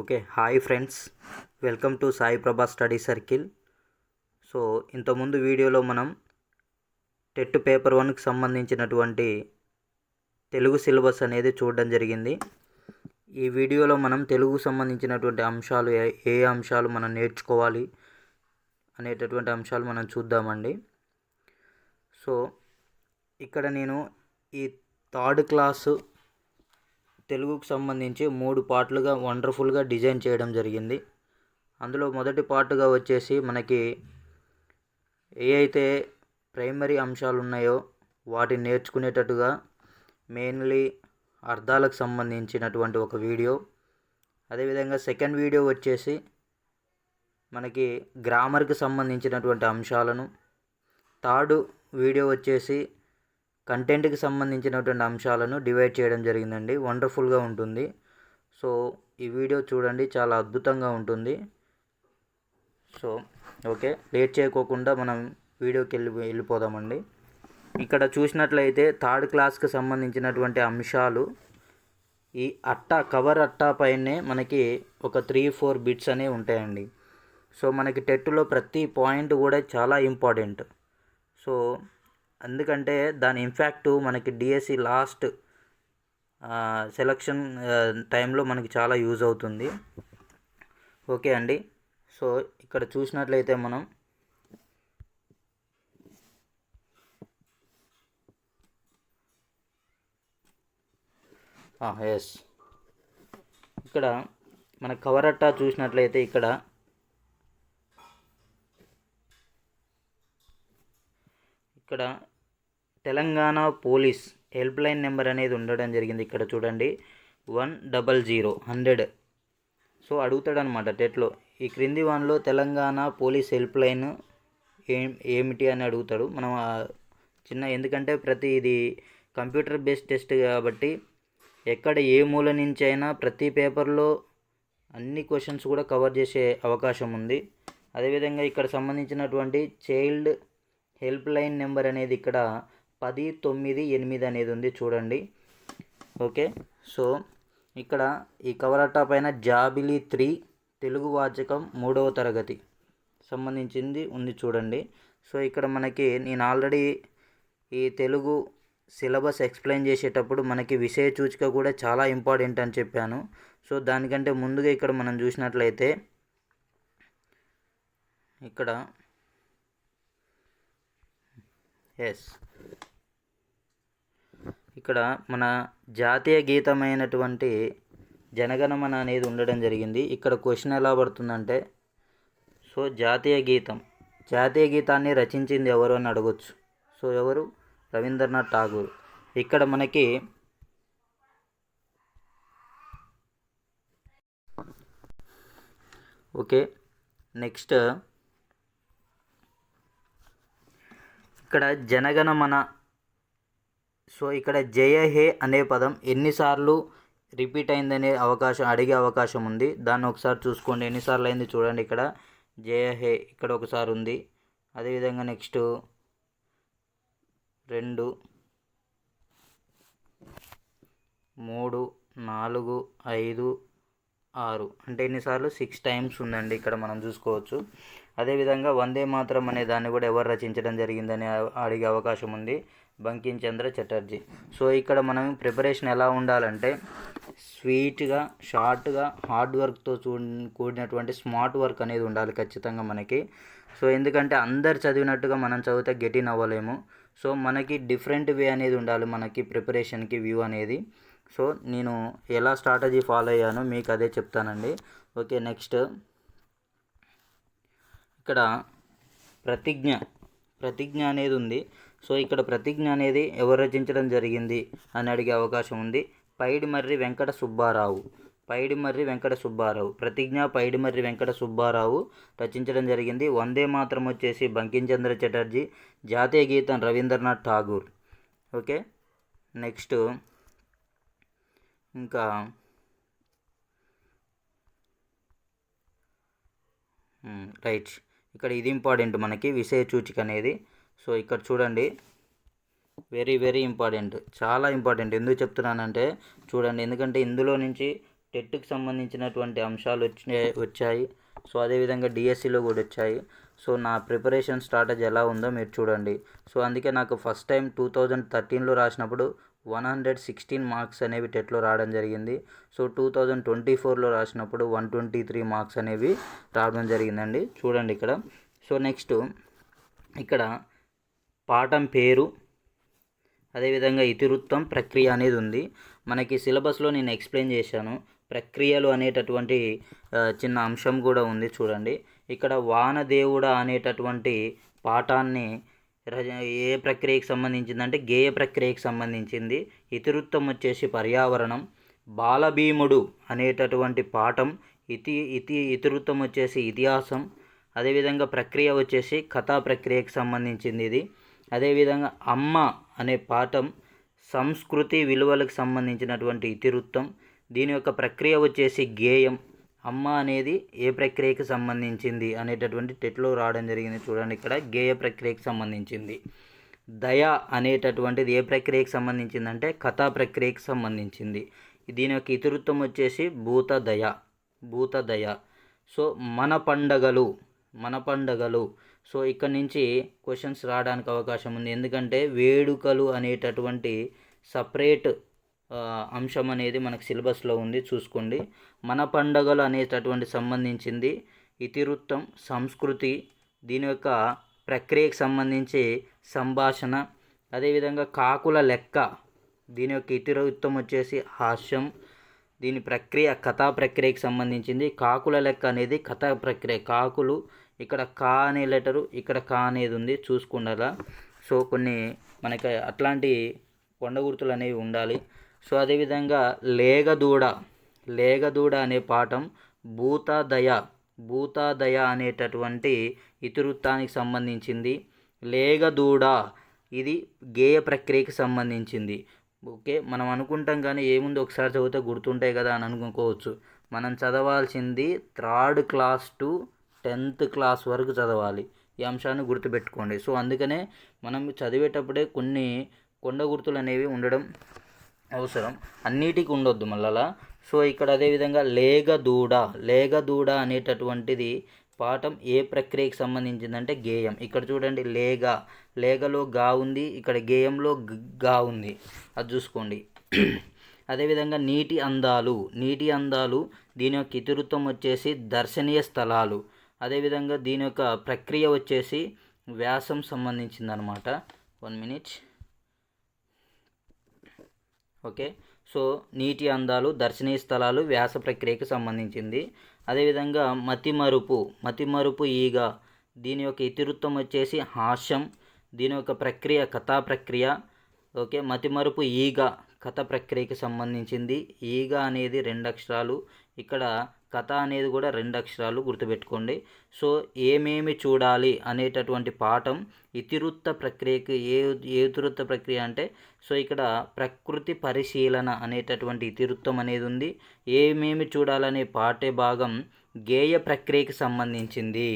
Okay hi friends. Welcome to Sai Prabha study circle. So ఇంతకుముందు వీడియోలో మనం TET paper వన్కి సంబంధించినటువంటి తెలుగు సిలబస్ అనేది చూడడం జరిగింది. ఈ వీడియోలో మనం తెలుగు సంబంధించినటువంటి అంశాలు ఏ ఏ అంశాలు మనం నేర్చుకోవాలి అనేటటువంటి అంశాలు మనం చూద్దామండి. సో ఇక్కడ నేను ఈ థర్డ్ క్లాసు తెలుగుకు సంబంధించి మూడు పార్ట్లుగా వండర్ఫుల్గా డిజైన్ చేయడం జరిగింది. అందులో మొదటి పార్ట్గా వచ్చేసి మనకి ఏ అయితే ప్రైమరీ అంశాలు ఉన్నాయో వాటిని నేర్చుకునేటట్టుగా మెయిన్లీ అర్థాలకు సంబంధించినటువంటి ఒక వీడియో. అదేవిధంగా సెకండ్ వీడియో వచ్చేసి మనకి గ్రామర్కి సంబంధించినటువంటి అంశాలను. థర్డ్ వీడియో వచ్చేసి కంటెంట్కి సంబంధించినటువంటి అంశాలను డివైడ్ చేయడం జరిగిందండి. వండర్ఫుల్గా ఉంటుంది. సో ఈ వీడియో చూడండి. చాలా అద్భుతంగా ఉంటుంది. So okay. లేట్ చేయకోకుండా మనం వీడియోకి వెళ్ళి వెళ్ళిపోదామండి. ఇక్కడ చూసినట్లయితే థర్డ్ క్లాస్కి సంబంధించినటువంటి అంశాలు. ఈ అట్ట కవర్ అట్టా పైనే మనకి ఒక త్రీ ఫోర్ బిట్స్ అనేవి ఉంటాయండి. సో మనకి టెట్లో ప్రతి పాయింట్ కూడా చాలా ఇంపార్టెంట్. సో ఎందుకంటే దాని ఇంపాక్ట్ మనకి డిఎస్సి లాస్ట్ సెలక్షన్ టైంలో మనకి చాలా యూజ్ అవుతుంది. ఓకే అండి. సో ఇక్కడ చూసినట్లయితే మనం ఎస్ ఇక్కడ మన కవర్ అట్టా చూసినట్లయితే ఇక్కడ ఇక్కడ Telangana police help line number అనేది ఉండడం జరిగింది. ఇక్కడ చూడండి. One double zero hundred. So అడుగుతాడనమాట టెట్లో. ఈ క్రింది వన్లో తెలంగాణ పోలీస్ హెల్ప్ లైన్ ఏం ఏమిటి అని అడుగుతాడు. మనం చిన్న ఎందుకంటే ప్రతి ఇది కంప్యూటర్ బేస్డ్ టెస్ట్ కాబట్టి ఎక్కడ ఏ మూల నుంచి అయినా ప్రతి పేపర్లో అన్ని క్వశ్చన్స్ కూడా కవర్ చేసే అవకాశం ఉంది. అదేవిధంగా ఇక్కడ సంబంధించినటువంటి చైల్డ్ హెల్ప్ లైన్ నెంబర్ అనేది ఇక్కడ పది తొమ్మిది ఎనిమిది అనేది ఉంది చూడండి. ఓకే. సో ఇక్కడ ఈ కవర్ అట్టా పైన జాబిలీ త్రీ తెలుగు వాచకం మూడవ తరగతి సంబంధించింది ఉంది చూడండి. సో ఇక్కడ మనకి నేను ఆల్రెడీ ఈ తెలుగు సిలబస్ ఎక్స్ప్లెయిన్ చేసేటప్పుడు మనకి విషయ సూచిక కూడా చాలా ఇంపార్టెంట్ అని చెప్పాను. సో దానికంటే ముందుగా ఇక్కడ మనం చూసినట్లయితే ఇక్కడ ఎస్ ఇక్కడ మన జాతీయ గీతమైనటువంటి జనగణమన అనేది ఉండడం జరిగింది. ఇక్కడ క్వశ్చన్ ఎలా పడుతుందంటే సో జాతీయ గీతం. జాతీయ గీతాన్ని రచించింది ఎవరు అని అడగొచ్చు. సో ఎవరు? రవీంద్రనాథ్ ఠాగూర్. ఇక్కడ మనకి ఓకే నెక్స్ట్. ఇక్కడ జనగణమన సో ఇక్కడ జయ హే అనే పదం ఎన్నిసార్లు రిపీట్ అయిందనే అవకాశం అడిగే అవకాశం ఉంది. దాన్ని ఒకసారి చూసుకోండి. ఎన్నిసార్లు అయింది చూడండి ఇక్కడ. జయ హే ఇక్కడ ఒకసారి ఉంది. అదేవిధంగా నెక్స్ట్ రెండు మూడు నాలుగు ఐదు ఆరు. అంటే ఎన్నిసార్లు? సిక్స్ టైమ్స్ ఉందండి ఇక్కడ మనం చూసుకోవచ్చు. అదేవిధంగా వందే మాత్రం అనే దాన్ని కూడా ఎవరు రచించడం జరిగిందని అడిగే అవకాశం ఉంది. బంకిం చంద్ర చటర్జీ. సో ఇక్కడ మనం ప్రిపరేషన్ ఎలా ఉండాలంటే స్వీట్గా షార్ట్గా హార్డ్ వర్క్తో చూ కూడినటువంటి స్మార్ట్ వర్క్ అనేది ఉండాలి ఖచ్చితంగా మనకి. సో ఎందుకంటే అందరు చదివినట్టుగా మనం చదివితే గెటిన్ అవ్వలేము. సో మనకి డిఫరెంట్ వే అనేది ఉండాలి మనకి ప్రిపరేషన్కి వ్యూ అనేది. సో నేను ఎలా స్ట్రాటజీ ఫాలో అయ్యానో మీకు అదే చెప్తానండి. Okay next. ఇక్కడ ప్రతిజ్ఞ. ప్రతిజ్ఞ అనేది ఉంది. సో ఇక్కడ ప్రతిజ్ఞ అనేది ఎవరు రచించడం జరిగింది అని అడిగే అవకాశం ఉంది. పైడిమర్రి వెంకట సుబ్బారావు. పైడిమర్రి వెంకట సుబ్బారావు. ప్రతిజ్ఞ పైడిమర్రి వెంకట సుబ్బారావు రచించడం జరిగింది. వందే మాత్రం వచ్చేసి బంకించంద్ర చటర్జీ జాతీయ గీతం రవీంద్రనాథ్ ఠాగూర్. ఓకే? నెక్స్ట్ ఇంకా రైట్. ఇక్కడ ఇది ఇంపార్టెంట్ మనకి విషయ సూచిక అనేది. సో ఇక్కడ చూడండి. వెరీ వెరీ ఇంపార్టెంట్ చాలా ఇంపార్టెంట్ ఎందుకు చెప్తున్నానంటే చూడండి ఎందుకంటే ఇందులో నుంచి టెట్కి సంబంధించినటువంటి అంశాలు వచ్చే వచ్చాయి. సో అదేవిధంగా డిఎస్సిలో కూడా వచ్చాయి. సో నా ప్రిపరేషన్ స్ట్రాటజీ ఎలా ఉందో మీరు చూడండి. సో అందుకే నాకు ఫస్ట్ టైం టూ థౌజండ్ థర్టీన్లో రాసినప్పుడు వన్ హండ్రెడ్ సిక్స్టీన్ మార్క్స్ అనేవి టెట్లో రావడం జరిగింది. సో టూ థౌజండ్ ట్వంటీ ఫోర్లో రాసినప్పుడు వన్ ట్వంటీ త్రీ మార్క్స్ అనేవి రావడం జరిగిందండి. చూడండి ఇక్కడ. సో నెక్స్ట్ ఇక్కడ పాఠం పేరు అదేవిధంగా ఇతివృత్తం ప్రక్రియ అనేది ఉంది. మనకి సిలబస్లో నేను ఎక్స్ప్లెయిన్ చేశాను. ప్రక్రియలు అనేటటువంటి చిన్న అంశం కూడా ఉంది చూడండి. ఇక్కడ వానదేవుడ అనేటటువంటి పాఠాన్ని ఏ ప్రక్రియకి సంబంధించిందంటే గేయ ప్రక్రియకి సంబంధించింది. ఇతివృత్తం వచ్చేసి పర్యావరణం. బాలభీముడు అనేటటువంటి పాఠం ఇతి ఇతి ఇతివృత్తం వచ్చేసి ఇతిహాసం. అదేవిధంగా ప్రక్రియ వచ్చేసి కథా ప్రక్రియకి సంబంధించింది ఇది. అదేవిధంగా అమ్మ అనే పాఠం సంస్కృతి విలువలకు సంబంధించినటువంటి ఇతివృత్తం దీని యొక్క ప్రక్రియ వచ్చేసి గేయం. అమ్మ అనేది ఏ ప్రక్రియకి సంబంధించింది అనేటటువంటి టెట్లో రావడం జరిగింది చూడండి ఇక్కడ. గేయ ప్రక్రియకి సంబంధించింది. దయ అనేటటువంటిది ఏ ప్రక్రియకి సంబంధించిందంటే కథా ప్రక్రియకి సంబంధించింది. దీని యొక్క ఇతివృత్తం వచ్చేసి భూత దయ భూత దయ సో మన పండగలు మన పండగలు సో ఇక్కడ నుంచి క్వశ్చన్స్ రావడానికి అవకాశం ఉంది. ఎందుకంటే వేడుకలు అనేటటువంటి సపరేట్ అంశం అనేది మనకు సిలబస్లో ఉంది. చూసుకోండి. మన పండగలు అనేటటువంటి సంబంధించింది ఇతివృత్తం సంస్కృతి దీని యొక్క ప్రక్రియకు సంబంధించి సంభాషణ అదేవిధంగా కాకుల లెక్క దీని యొక్క ఇతివృత్తం వచ్చేసి హాస్యం దీని ప్రక్రియ కథా ప్రక్రియకు సంబంధించింది. కాకుల లెక్క అనేది కథా ప్రక్రియ కాకులు ఇక్కడ కా అనే లెటరు ఇక్కడ కా అనేది ఉంది చూసుకుండాలా. సో కొన్ని మనకి అట్లాంటి కొండ గుర్తులు అనేవి ఉండాలి. సో అదేవిధంగా లేగదూడ లేగదూడ అనే పాఠం భూతాదయ భూతాదయ అనేటటువంటి ఇతివృత్తానికి సంబంధించింది. లేగదూడ ఇది గేయ ప్రక్రియకి సంబంధించింది. ఓకే మనం అనుకుంటాం కానీ ఏముంది ఒకసారి చదివితే గుర్తుంటాయి కదా అని అనుకోవచ్చు. మనం చదవాల్సింది third class to tenth class వరకు చదవాలి. ఈ అంశాన్ని గుర్తుపెట్టుకోండి. సో అందుకనే మనం చదివేటప్పుడే కొన్ని కొండ గుర్తులు అనేవి ఉండడం అవసరం. అన్నిటికీ ఉండొద్దు మళ్ళా సో ఇక్కడ అదేవిధంగా లేగ దూడా లేగ దూడ అనేటటువంటిది పాఠం ఏ ప్రక్రియకి సంబంధించిందంటే గేయం. ఇక్కడ చూడండి లేగ లేగలో గా ఉంది ఇక్కడ గేయంలో గా ఉంది. అది చూసుకోండి. అదేవిధంగా నీటి అందాలు నీటి అందాలు దీని యొక్క ఇతివృత్తం వచ్చేసి దర్శనీయ స్థలాలు. అదేవిధంగా దీని యొక్క ప్రక్రియ వచ్చేసి వ్యాసం సంబంధించిందనమాట వన్ మినిట్ ఓకే సో నీటి అందాలు దర్శనీయ స్థలాలు వ్యాస ప్రక్రియకి సంబంధించింది. అదేవిధంగా మతిమరుపు మతిమరుపు ఈగ దీని యొక్క ఇతివృత్తం వచ్చేసి హాస్యం దీని యొక్క ప్రక్రియ కథా ప్రక్రియ. ఓకే మతిమరుపు ఈగ కథ ప్రక్రియకి సంబంధించింది. ఈగ అనేది రెండు అక్షరాలు. ఇక్కడ కథ అనేది కూడా రెండు అక్షరాలు గుర్తుపెట్టుకోండి. సో ఏమేమి చూడాలి అనేటటువంటి పాఠం ఇతివృత్త ప్రక్రియకి ఏ ఏ ఇతివృత్త ప్రక్రియ అంటే సో ఇక్కడ ప్రకృతి పరిశీలన అనేటటువంటి ఇతివృత్తం అనేది ఉంది. ఏమేమి చూడాలనే పాఠ్య భాగం గేయ ప్రక్రియకి సంబంధించింది.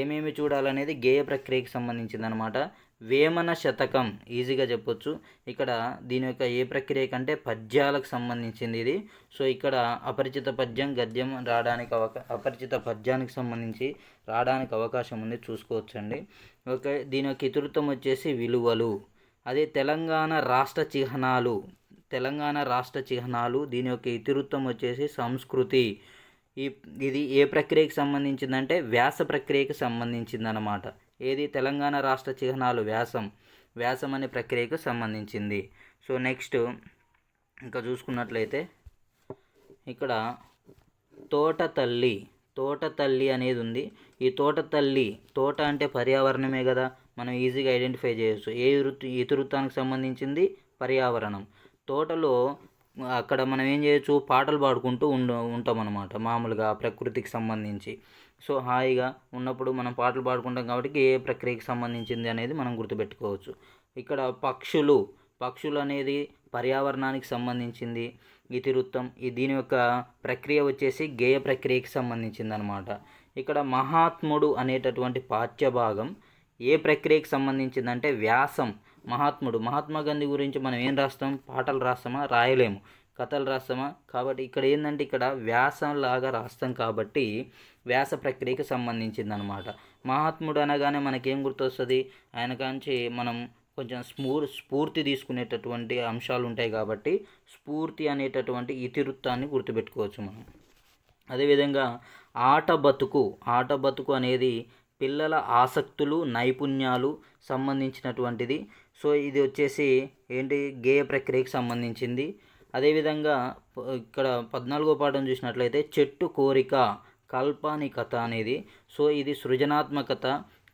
ఏమేమి చూడాలనేది గేయ ప్రక్రియకి సంబంధించింది అనమాట వేమన శతకం. ఈజీగా చెప్పొచ్చు. ఇక్కడ దీని యొక్క ఏ ప్రక్రియ కంటే పద్యాలకు సంబంధించింది ఇది. సో ఇక్కడ అపరిచిత పద్యం గద్యం రావడానికి అవకా అపరిచిత పద్యానికి సంబంధించి రావడానికి అవకాశం ఉంది. చూసుకోవచ్చండి. ఓకే దీని యొక్క ఇతివృత్తం వచ్చేసి విలువలు. అదే తెలంగాణ రాష్ట్ర చిహ్నాలు. తెలంగాణ రాష్ట్ర చిహ్నాలు దీని యొక్క ఇతివృత్తం వచ్చేసి సంస్కృతి. ఈ ఇది ఏ ప్రక్రియకి సంబంధించిందంటే వ్యాస ప్రక్రియకి సంబంధించిందనమాట ఏది తెలంగాణ రాష్ట్ర చిహ్నాలు వ్యాసం వ్యాసం అనే ప్రక్రియకు సంబంధించింది. సో నెక్స్ట్ ఇంకా చూసుకున్నట్లయితే ఇక్కడ తోట తల్లి తోట తల్లి అనేది ఉంది. ఈ తోట తల్లి తోట అంటే పర్యావరణమే కదా. మనం ఈజీగా ఐడెంటిఫై చేయొచ్చు. ఏ ఋతు ఇతివృత్తానికి సంబంధించింది పర్యావరణం. తోటలో అక్కడ మనం ఏం చేయొచ్చు? పాటలు పాడుకుంటూ ఉండ ఉంటాం అన్నమాట మామూలుగా ప్రకృతికి సంబంధించి. సో హాయిగా ఉన్నప్పుడు మనం పాటలు పాడుకుంటాం కాబట్టి ఏ ప్రక్రియకి సంబంధించింది అనేది మనం గుర్తుపెట్టుకోవచ్చు. ఇక్కడ పక్షులు పక్షులు అనేది పర్యావరణానికి సంబంధించింది. ఇతివృత్తం ఈ దీని యొక్క ప్రక్రియ వచ్చేసి గేయ ప్రక్రియకి సంబంధించింది అనమాట ఇక్కడ మహాత్ముడు అనేటటువంటి పాఠ్య భాగం ఏ ప్రక్రియకి సంబంధించిందంటే వ్యాసం. మహాత్ముడు. మహాత్మా గాంధీ గురించి మనం ఏం రాస్తాం? పాటలు రాస్తామా? రాయలేము. కథలు రాస్తామా? కాబట్టి ఇక్కడ ఏంటంటే ఇక్కడ వ్యాసంలాగా రాస్తాం కాబట్టి వ్యాస ప్రక్రియకి సంబంధించింది అనమాట మహాత్ముడు అనగానే మనకేం గుర్తొస్తుంది? ఆయన కాంచి మనం కొంచెం స్ఫూర్ స్ఫూర్తి తీసుకునేటటువంటి అంశాలు ఉంటాయి కాబట్టి స్ఫూర్తి అనేటటువంటి ఇతివృత్తాన్ని గుర్తుపెట్టుకోవచ్చు మనం. అదేవిధంగా ఆట బతుకు. ఆట బతుకు అనేది పిల్లల ఆసక్తులు నైపుణ్యాలు సంబంధించినటువంటిది. సో ఇది వచ్చేసి ఏంటి గేయ ప్రక్రియకు సంబంధించింది. అదేవిధంగా ఇక్కడ పద్నాలుగో పాఠం చూసినట్లయితే చెట్టు కోరిక కల్పాని కథ అనేది. సో ఇది సృజనాత్మకత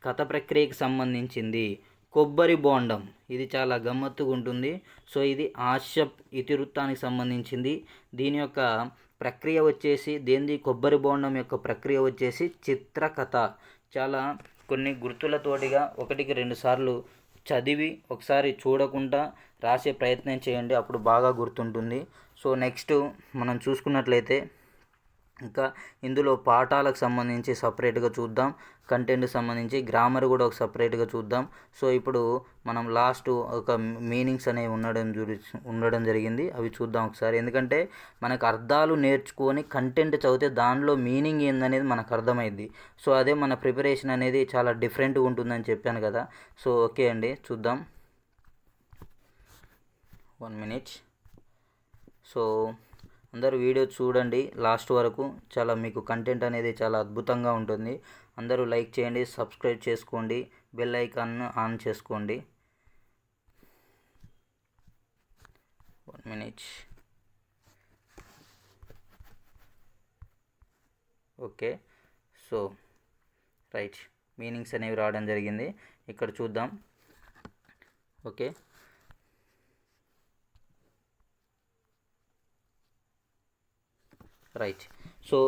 కథ ప్రక్రియకు సంబంధించింది. కొబ్బరి బోండం ఇది చాలా గమ్మత్తుగా ఉంటుంది. సో ఇది ఆశ ఇతివృత్తానికి సంబంధించింది. దీని యొక్క ప్రక్రియ వచ్చేసి దేనిది? కొబ్బరి బోండం యొక్క ప్రక్రియ వచ్చేసి చిత్రకథ. చాలా కొన్ని గుర్తులతోటిగా ఒకటికి రెండు సార్లు చదివి ఒకసారి చూడకుండా రాసే ప్రయత్నం చేయండి. అప్పుడు బాగా గుర్తుంటుంది. సో నెక్స్ట్ మనం చూసుకున్నట్లయితే ఇంకా ఇందులో పాఠాలకు సంబంధించి సపరేట్గా చూద్దాం. కంటెంట్ సంబంధించి గ్రామర్ కూడా ఒక సపరేట్గా చూద్దాం. సో ఇప్పుడు మనం లాస్ట్ ఒక మీనింగ్స్ అనేవి ఉండడం జరి ఉండడం జరిగింది. అవి చూద్దాం ఒకసారి. ఎందుకంటే మనకు అర్థాలు నేర్చుకొని కంటెంట్ చదివితే దానిలో మీనింగ్ ఏందనేది మనకు అర్థమైంది సో అదే మన ప్రిపరేషన్ అనేది చాలా డిఫరెంట్గా ఉంటుందని చెప్పాను కదా. సో ఓకే అండి. చూద్దాం. One minute. సో అందరు వీడియో చూడండి. లాస్ట్ వరకు చాలా మీకు కంటెంట్ అనేది చాలా అద్భుతంగా ఉంటుంది. అందరూ లైక్ చేయండి సబ్స్క్రైబ్ చేసుకోండి బెల్ ఐకాన్ ఆన్ చేసుకోండి. One minute okay so right meanings అనేవి రావడం జరిగింది. ఇక్కడ చూద్దాం. ఓకే రైట్ సో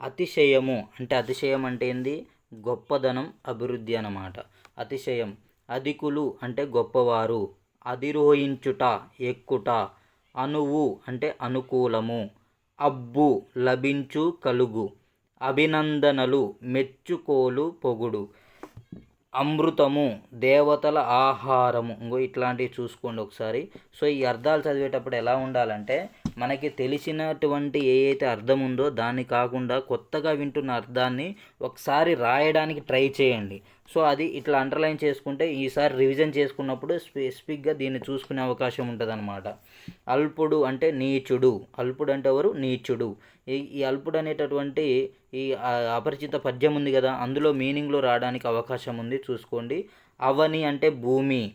అతిశయము అంటే అతిశయం అంటే ఏంది? గొప్పదనం అభివృద్ధి అన్నమాట. అతిశయం. అధికులు అంటే గొప్పవారు. అధిరోహించుట ఎక్కుట. అనువు అంటే అనుకూలము. అబ్బు లభించు కలుగు. అభినందనలు మెచ్చుకోలు పొగుడు. అమృతము దేవతల ఆహారము. ఇంకో ఇట్లాంటివి చూసుకోండి ఒకసారి. సో ఈ అర్థాలు చదివేటప్పుడు ఎలా ఉండాలంటే మనకి తెలిసినటువంటి ఏదైతే అర్థం ఉందో దాన్ని కాకుండా కొత్తగా వింటున్న అర్థాన్ని ఒకసారి రాయడానికి ట్రై చేయండి. సో అది ఇట్లా అండర్లైన్ చేసుకుంటే ఈసారి రివిజన్ చేసుకున్నప్పుడు స్పెసిఫిక్గా దీన్ని చూసుకునే అవకాశం ఉంటుంది అల్పుడు అంటే నీచుడు. అల్పుడు అంటే ఎవరు? నీచుడు. ఈ ఈ అల్పుడు అనేటటువంటి ఈ అపరిచిత పద్యం ఉంది కదా అందులో మీనింగ్లో రావడానికి అవకాశం ఉంది. చూసుకోండి. అవని అంటే భూమి.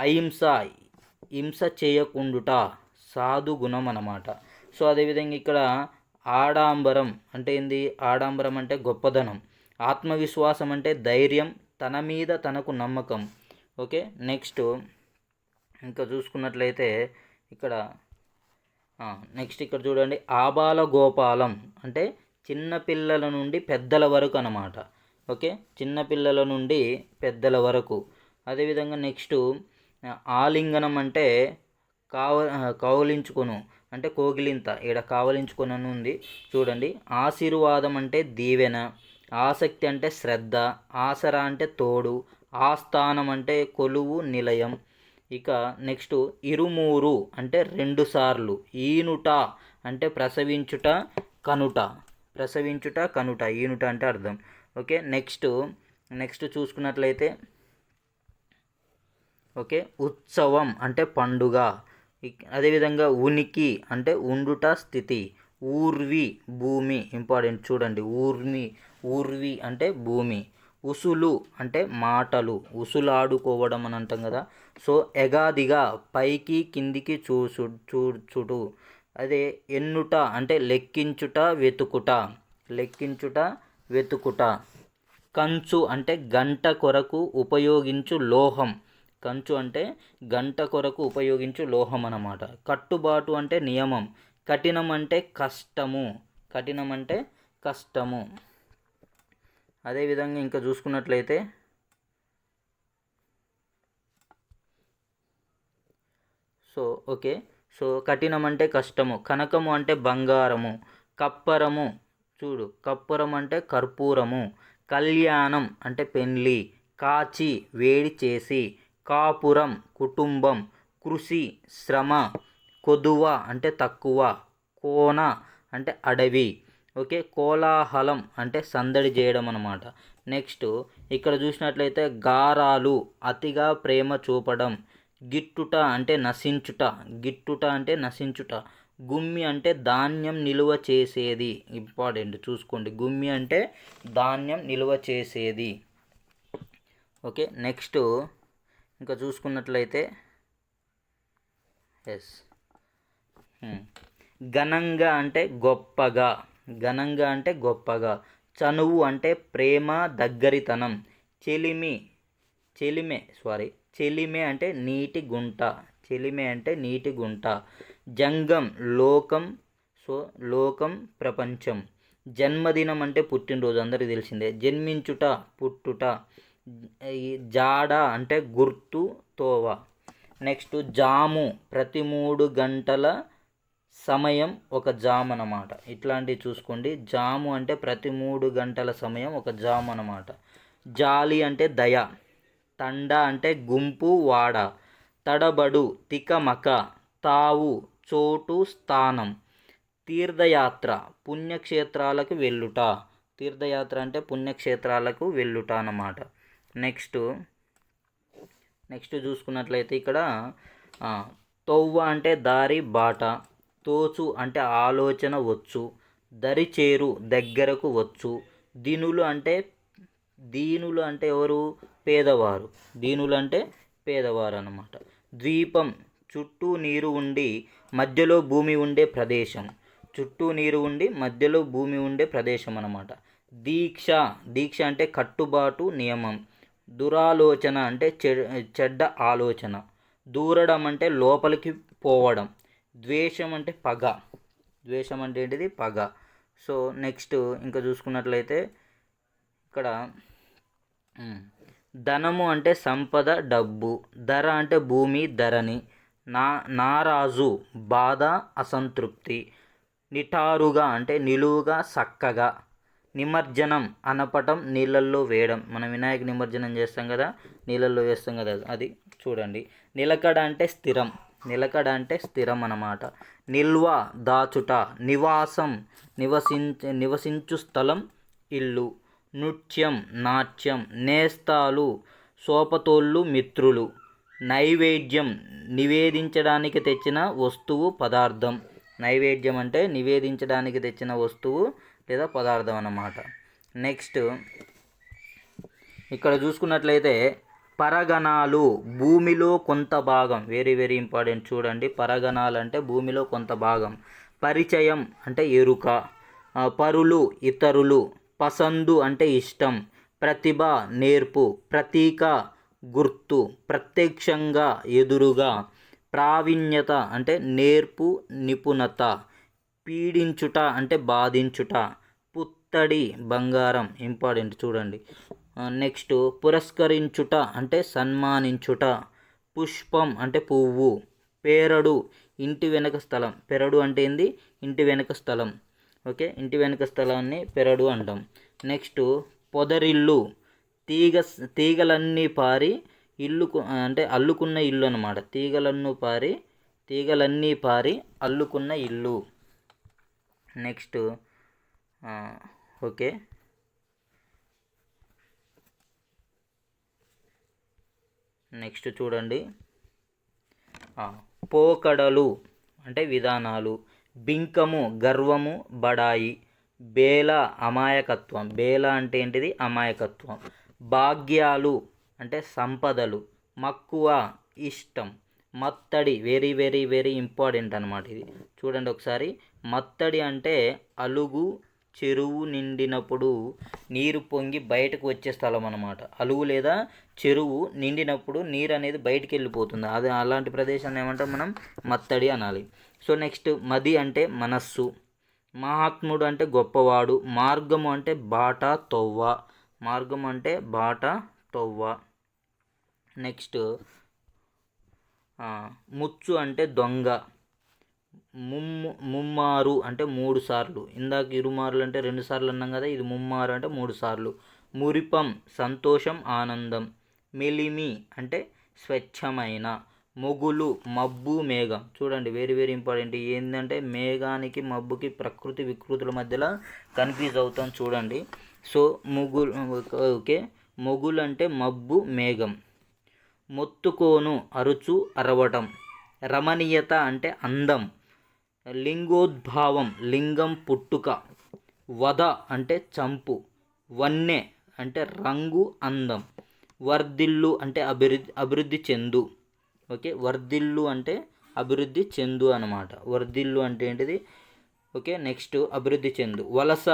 అహింస. హింస చేయకుండుట. సాధు గుణం అన్నమాట. సో అదేవిధంగా ఇక్కడ ఆడాంబరం అంటే ఏంది? ఆడాంబరం అంటే గొప్పదనం. ఆత్మవిశ్వాసం అంటే ధైర్యం తన మీద తనకు నమ్మకం. ఓకే? నెక్స్ట్ ఇంకా చూసుకున్నట్లయితే ఇక్కడ నెక్స్ట్ ఇక్కడ చూడండి. ఆబాల గోపాలం అంటే చిన్నపిల్లల నుండి పెద్దల వరకు అనమాట ఓకే? చిన్నపిల్లల నుండి పెద్దల వరకు. అదేవిధంగా నెక్స్ట్ ఆలింగనం అంటే కావ కౌగిలించుకొను. అంటే కోగిలింత. ఈడ కావలించుకొని ఉంది చూడండి. ఆశీర్వాదం అంటే దీవెన. ఆసక్తి అంటే శ్రద్ధ. ఆసరా అంటే తోడు. ఆస్థానం అంటే కొలువు నిలయం. ఇక నెక్స్ట్ ఇరుమూరు అంటే రెండు సార్లు. ఈనుట అంటే ప్రసవించుట కనుట. ప్రసవించుట కనుట. ఈనుట అంటే అర్థం. ఓకే. నెక్స్ట్ నెక్స్ట్ చూసుకున్నట్లయితే ఓకే. ఉత్సవం అంటే పండుగ. అదేవిధంగా ఉనికి అంటే ఉండుట స్థితి. ఊర్వి భూమి ఇంపార్టెంట్ చూడండి. ఊర్మి ఊర్వి అంటే భూమి. ఉసులు అంటే మాటలు. ఉసులాడుకోవడం అని అంటాం కదా. సో ఎగాదిగా పైకి కిందికి చూసు చూచుడు అదే ఎన్నుట అంటే లెక్కించుట వెతుకుట. లెక్కించుట వెతుకుట. కంచు అంటే గంట కొరకు ఉపయోగించు లోహం. కంచు అంటే గంట కొరకు ఉపయోగించు లోహం అన్నమాట. కట్టుబాటు అంటే నియమం. కఠినం అంటే కష్టము. కఠినం అంటే కష్టము. అదేవిధంగా ఇంకా చూసుకున్నట్లయితే సో ఓకే. సో కఠినం అంటే కష్టము. కనకము అంటే బంగారము. కప్పరము చూడు. కప్పరం అంటే కర్పూరము. కళ్యాణం అంటే పెండ్లి. కాచి వేడి చేసి. కాపురం కుటుంబం కృషి శ్రమ కొదువ అంటే తక్కువ కోన అంటే అడవి ఓకే? కోలాహలం అంటే సందడి చేయడం అనమాట నెక్స్ట్ ఇక్కడ చూసినట్లయితే గారాలు అతిగా ప్రేమ చూపడం గిట్టుట అంటే నశించుట గిట్టుట అంటే నశించుట గుమ్మి అంటే ధాన్యం నిలువ చేసేది. ఇంపార్టెంట్ చూసుకోండి. గుమ్మి అంటే ధాన్యం నిలువ చేసేది. ఓకే? నెక్స్ట్ ఇంకా చూసుకున్నట్లయితే ఎస్ hmm. ఘనంగా అంటే గొప్పగా. ఘనంగా అంటే గొప్పగా. చనువు అంటే ప్రేమ దగ్గరితనం. చెలిమి చెలిమే సారీ చెలిమే అంటే నీటి గుంట. చెలిమే అంటే నీటి గుంట. జంగం లోకం సో లోకం ప్రపంచం. జన్మదినం అంటే పుట్టినరోజు. అందరికీ తెలిసిందే. జన్మించుట పుట్టుట. జాడ అంటే గుర్తు తోవ. నెక్స్ట్ జాము ప్రతి మూడు గంటల సమయం ఒక జామ్ అన్నమాట. ఇట్లాంటివి చూసుకోండి. జాము అంటే ప్రతి మూడు గంటల సమయం ఒక జామ్ అన్నమాట. జాలి అంటే దయ తండ అంటే గుంపు వాడ. తడబడు తికమక తావు చోటు స్థానం. తీర్థయాత్ర పుణ్యక్షేత్రాలకు వెళ్ళుట. తీర్థయాత్ర అంటే పుణ్యక్షేత్రాలకు వెళ్ళుట అన్నమాట. నెక్స్ట్ నెక్స్ట్ చూసుకున్నట్లయితే ఇక్కడ తొవ్వ అంటే దారి బాట తోచు అంటే ఆలోచన వచ్చు దరి చేరు దగ్గరకు వచ్చు దీనులు అంటే దీనులు అంటే ఎవరు? పేదవారు. దీనులు అంటే పేదవారు అన్నమాట. ద్వీపం చుట్టూ నీరు ఉండి మధ్యలో భూమి ఉండే ప్రదేశం. చుట్టూ నీరు ఉండి మధ్యలో భూమి ఉండే ప్రదేశం అన్నమాట. దీక్ష దీక్ష అంటే కట్టుబాటు నియమం. దురాలోచన అంటే చె- చెడ్డ ఆలోచన. దూరడం అంటే లోపలికి పోవడం. ద్వేషం అంటే పగ. ద్వేషం అంటే ఏంటిది? పగ. సో నెక్స్ట్ ఇంకా చూసుకున్నట్లయితే ఇక్కడ ధనము అంటే సంపద డబ్బు. ధర అంటే భూమి ధరని నా నారాజు బాధ అసంతృప్తి. నిటారుగా అంటే నిలువుగా చక్కగా. నిమజ్జనం అనపటం నీళ్ళల్లో వేయడం. మనం వినాయక నిమజ్జనం చేస్తాం కదా నీళ్ళల్లో వేస్తాం కదా అది చూడండి. నిలకడ అంటే స్థిరం. నిలకడ అంటే స్థిరం అన్నమాట. నిల్వ దాచుట నివాసం నివసించ నివసించు స్థలం ఇల్లు. నృత్యం నాట్యం నేస్తాలు సోపతోళ్ళు మిత్రులు. నైవేద్యం నివేదించడానికి తెచ్చిన వస్తువు పదార్థం. నైవేద్యం అంటే నివేదించడానికి తెచ్చిన వస్తువు లేదా పదార్థం అన్నమాట. నెక్స్ట్ ఇక్కడ చూసుకున్నట్లయితే పరగణాలు భూమిలో కొంత భాగం. వెరీ వెరీ ఇంపార్టెంట్ చూడండి పరగణాలు అంటే భూమిలో కొంత భాగం. పరిచయం అంటే ఎరుక. పరులు ఇతరులు. పసందు అంటే ఇష్టం. ప్రతిభ నేర్పు. ప్రతీక గుర్తు. ప్రత్యక్షంగా ఎదురుగా. ప్రావీణ్యత అంటే నేర్పు నిపుణత. పీడించుట అంటే బాధించుట. పుత్తడి బంగారం ఇంపార్టెంట్ చూడండి. నెక్స్ట్ పురస్కరించుట అంటే సన్మానించుట. పుష్పం అంటే పువ్వు. పేరడు ఇంటి వెనక స్థలం. పెరడు అంటే ఏంది? ఇంటి వెనక స్థలం. ఓకే? ఇంటి వెనక స్థలాన్ని పెరడు అంటాం. నెక్స్ట్ పొదరిల్లు. తీగ తీగలన్నీ పారి ఇల్లు అంటే అల్లుకున్న ఇల్లు అనమాట తీగలన్ను పారి తీగలన్నీ పారి అల్లుకున్న ఇల్లు. Next okay. నెక్స్ట్ చూడండి. పోకడలు అంటే విధానాలు. బింకము గర్వము బడాయి. బేల అమాయకత్వం. బేల అంటే ఏంటిది? అమాయకత్వం. భాగ్యాలు అంటే సంపదలు. మక్కువ ఇష్టం. మత్తడి వెరీ వెరీ వెరీ ఇంపార్టెంట్ అనమాట ఇది. చూడండి ఒకసారి. మత్తడి అంటే అలుగు చెరువు నిండినప్పుడు నీరు పొంగి బయటకు వచ్చే స్థలం అనమాట అలుగు లేదా చెరువు నిండినప్పుడు నీరు అనేది బయటికి వెళ్ళిపోతుంది. అది అలాంటి ప్రదేశాన్ని ఏమంటాం మనం? మత్తడి అనాలి. సో నెక్స్ట్ మది అంటే మనస్సు. మహాత్ముడు అంటే గొప్పవాడు. మార్గము అంటే బాట తొవ్వ. మార్గం అంటే బాట తొవ్వ. నెక్స్ట్ ముచ్చు అంటే దొంగ. ముమ్ము ముమ్మారు అంటే మూడు సార్లు. ఇందాక ఇరుమార్లు అంటే రెండు సార్లు అన్నాం కదా ఇది ముమ్మారు అంటే మూడు సార్లు. మురిపం సంతోషం ఆనందం. మెలిమి అంటే స్వచ్ఛమైన. మొగులు మబ్బు మేఘం. చూడండి వెరీ వెరీ ఇంపార్టెంట్ ఏంటంటే మేఘానికి మబ్బుకి ప్రకృతి వికృతుల మధ్యలో కన్ఫ్యూజ్ అవుతాం చూడండి. సో మొగులు ఓకే. మొగులు అంటే మబ్బు మేఘం. మొత్తుకోను అరుచు అరవటం. రమణీయత అంటే అందం. లింగోద్భావం లింగం పుట్టుక. వధ అంటే చంపు. వన్నె అంటే రంగు అందం. వర్ధిల్లు అంటే అభివృద్ధి అభివృద్ధి చెందు. ఓకే? వర్ధిల్లు అంటే అభివృద్ధి చెందు అనమాట వర్ధిల్లు అంటే ఏంటిది? ఓకే నెక్స్ట్ అభివృద్ధి చెందు. వలస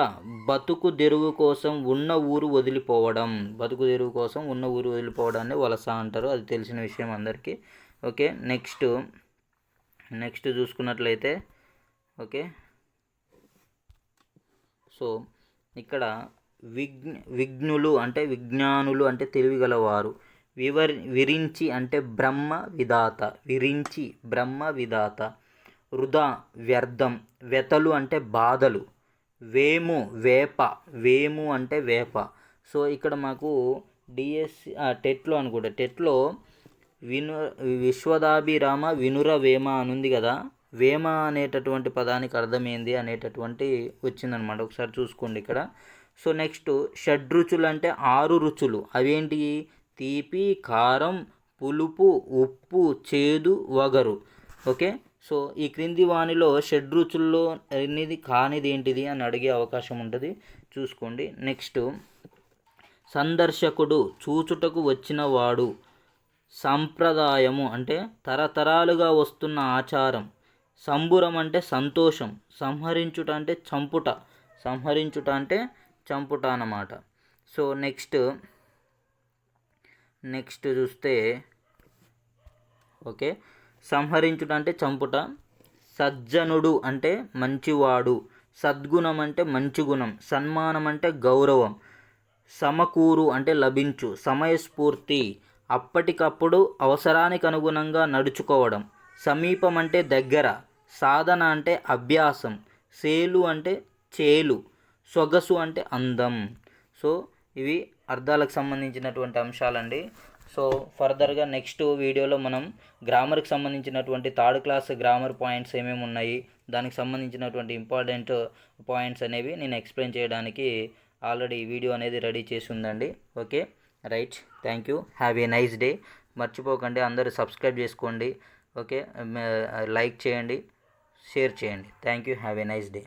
బతుకు తెరువు కోసం ఉన్న ఊరు వదిలిపోవడం. బతుకు తెరువు కోసం ఉన్న ఊరు వదిలిపోవడాన్ని వలస అంటారు. అది తెలిసిన విషయం అందరికీ. ఓకే నెక్స్ట్ నెక్స్ట్ చూసుకున్నట్లయితే ఓకే. సో ఇక్కడ విఘ్న విఘ్నులు అంటే విజ్ఞానులు అంటే తెలివిగలవారు. వివరి విరించి అంటే బ్రహ్మ విధాత. విరించి బ్రహ్మ విధాత. వృధా వ్యర్థం వెతలు అంటే బాధలు వేము వేప వేము అంటే వేప. సో ఇక్కడ మాకు డిఎస్సి టెట్లో అనుకుంటా. టెట్లో విను విశ్వదాభిరామ వినుర వేమ అని ఉంది కదా. వేమ అనేటటువంటి పదానికి అర్థమైంది అనేటటువంటి వచ్చిందనమాట. ఒకసారి చూసుకోండి ఇక్కడ. సో నెక్స్ట్ షడ్రుచులు అంటే ఆరు రుచులు. అవేంటి? తీపి కారం పులుపు ఉప్పు చేదు వగరు. ఓకే? సో ఈ క్రింది వానిలో షడ్రుచుల్లో ఎన్నిది కానిది ఏంటిది అని అడిగే అవకాశం ఉంటుంది. చూసుకోండి. నెక్స్ట్. సందర్శకుడు చూచుటకు వచ్చినవాడు సంప్రదాయము అంటే తరతరాలుగా వస్తున్న ఆచారం. సంబురం అంటే సంతోషం. సంహరించుట అంటే చంపుట. సంహరించుట అంటే చంపుట అన్నమాట. So next. నెక్స్ట్ చూస్తే. ఓకే. సంహరించుట అంటే చంపుట. సజ్జనుడు అంటే మంచివాడు. సద్గుణం అంటే మంచి గుణం సన్మానం అంటే గౌరవం. సమకూరు అంటే లభించు. సమయస్ఫూర్తి. అప్పటికప్పుడు అవసరానికి అనుగుణంగా నడుచుకోవడం. సమీపం అంటే దగ్గర. సాధన అంటే అభ్యాసం. సేలు అంటే చేలు. సొగసు అంటే అందం. సో ఇవి అర్థాలకు సంబంధించినటువంటి అంశాలండి. సో ఫర్దర్గా నెక్స్ట్ వీడియోలో మనం గ్రామర్కి సంబంధించినటువంటి థర్డ్ క్లాస్ గ్రామర్ పాయింట్స్ ఏమేమి ఉన్నాయి దానికి సంబంధించినటువంటి ఇంపార్టెంట్ పాయింట్స్ అనేవి నేను ఎక్స్ప్లెయిన్ చేయడానికి ఆల్రెడీ వీడియో అనేది రెడీ చేసి ఉందండి. Okay? Right. Thank you. Have a nice day. మర్చిపోకండి అందరూ సబ్స్క్రైబ్ చేసుకోండి. ఓకే? లైక్ చేయండి షేర్ చేయండి. Thank you. Have a nice day.